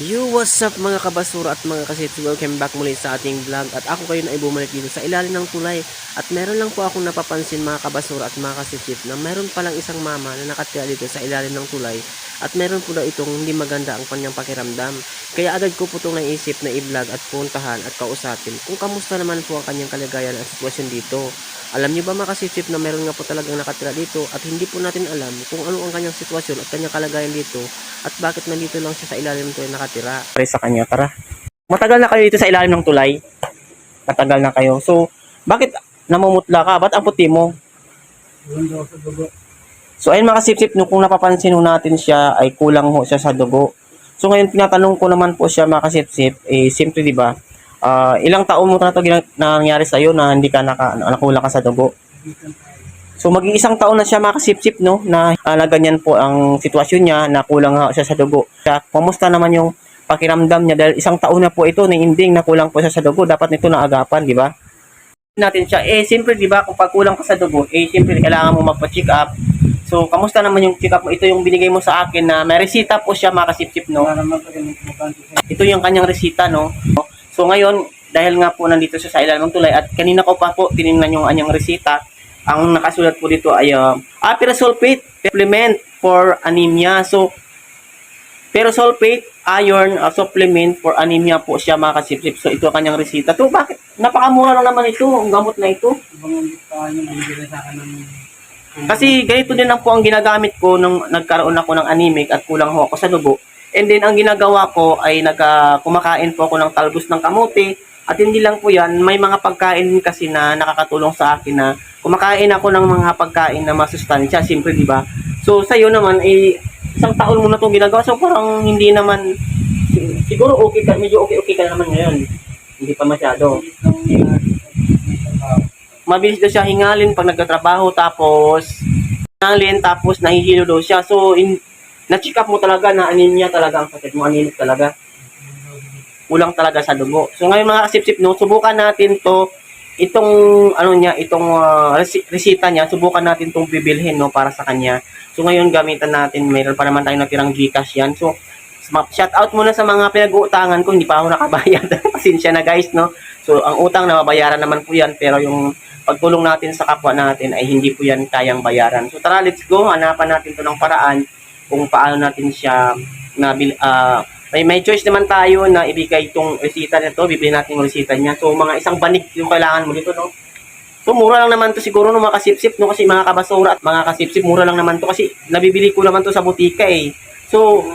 Yo, what's up mga kabasura at mga kasit? Welcome back muli sa ating vlog. At ako kayo na ay bumalik dito sa ilalim ng tulay. At meron lang po akong napapansin mga kabasura at mga kasitip na meron palang isang mama na nakatira dito sa ilalim ng tulay at meron po daw itong hindi maganda ang kanyang pakiramdam. Kaya agad ko po itong naisip na i-vlog at puntahan at kausapin kung kamusta naman po ang kanyang kalagayan at sitwasyon dito. Alam niyo ba mga kasitip na meron nga po talagang nakatira dito at hindi po natin alam kung ano ang kanyang sitwasyon at kanyang kalagayan dito at bakit nandito lang siya sa ilalim ng tulay nakatira. Pare sa kanya, tara. Matagal na kayo dito sa ilalim ng tulay. Matagal na kayo. So, bakit namumutla ka? Ba't ang puti mo? So, ayun mga kasip-sip, nung kung napapansin ho natin siya, ay kulang ho siya sa dugo. So, ngayon, tinatanong ko naman po siya mga kasip-sip, eh, simple, di ba? Ah, ilang taon mo na ito nangyari sa'yo na hindi ka naka, nakulang ka sa dugo? So, mag-iisang taon na siya mga kasip-sip, no? Na, ah, na ganyan po ang sitwasyon niya, na kulang nga siya sa dugo. Kaya, kumusta naman yung pakiramdam niya? Dahil isang taon na po ito, na ending na kulang po siya sa dugo. Dapat nito na agapan, di ba? natin siya. Eh, siyempre, di ba, kung pag kulang ka sa dugo, eh, siyempre, kailangan mo magpa-check up. So, kamusta naman yung check up mo? Ito yung binigay mo sa akin na may resita po siya, mga kasip-sip, no? Ito yung kanyang resita, no? So, ngayon, dahil nga po nandito siya sa ilalim ng tulay at kanina ko pa po tinignan yung kanyang resita, ang nakasulat po dito ay uh, apirasulfate supplement for anemia. So, Pyrosulfate iron uh, supplement for anemia po siya mga kasipsip. So ito ang kanyang resita. To bakit? Napakamura lang naman ito, ang gamot na ito. Kasi ganito din lang po ang ginagamit ko nung nagkaroon ako ng anemic at kulang ho ako sa dugo. And then ang ginagawa ko ay nag ah, kumakain po ako ng talbos ng kamote at hindi lang po yan, may mga pagkain kasi na nakakatulong sa akin na kumakain ako ng mga pagkain na masustansya, siyempre di ba? So sa iyo naman ay isang taon mo na itong ginagawa so parang hindi naman siguro okay ka, medyo okay okay ka naman ngayon. Hindi pa masyado mabilis daw siya hingalin pag nagtatrabaho tapos hingalin tapos nahihilo daw siya. So, in, na-check up mo talaga na anemia talaga ang sakit mo, anemic talaga. Kulang talaga sa dugo. So, ngayon mga kasipsip, no, subukan natin to itong ano niya, itong resi- resita niya, subukan natin tong bibilhin no para sa kanya. So ngayon gamitan natin, mayroon pa naman tayong natirang Gcash yan. So shout out muna sa mga pinag-uutangan ko, hindi pa ako nakabayad. Pasensya na guys, no. So ang utang na mabayaran naman po yan, pero yung pagtulong natin sa kapwa natin ay hindi po yan kayang bayaran. So tara, let's go. Hanapan natin to ng paraan kung paano natin siya nabil ah may may choice naman tayo na ibigay itong resita nito, bibili natin yung resita niya. So mga isang banig yung kailangan mo dito, no. So mura lang naman to siguro no mga kasipsip no kasi mga kabasura at mga kasipsip mura lang naman to kasi nabibili ko naman to sa butika eh. So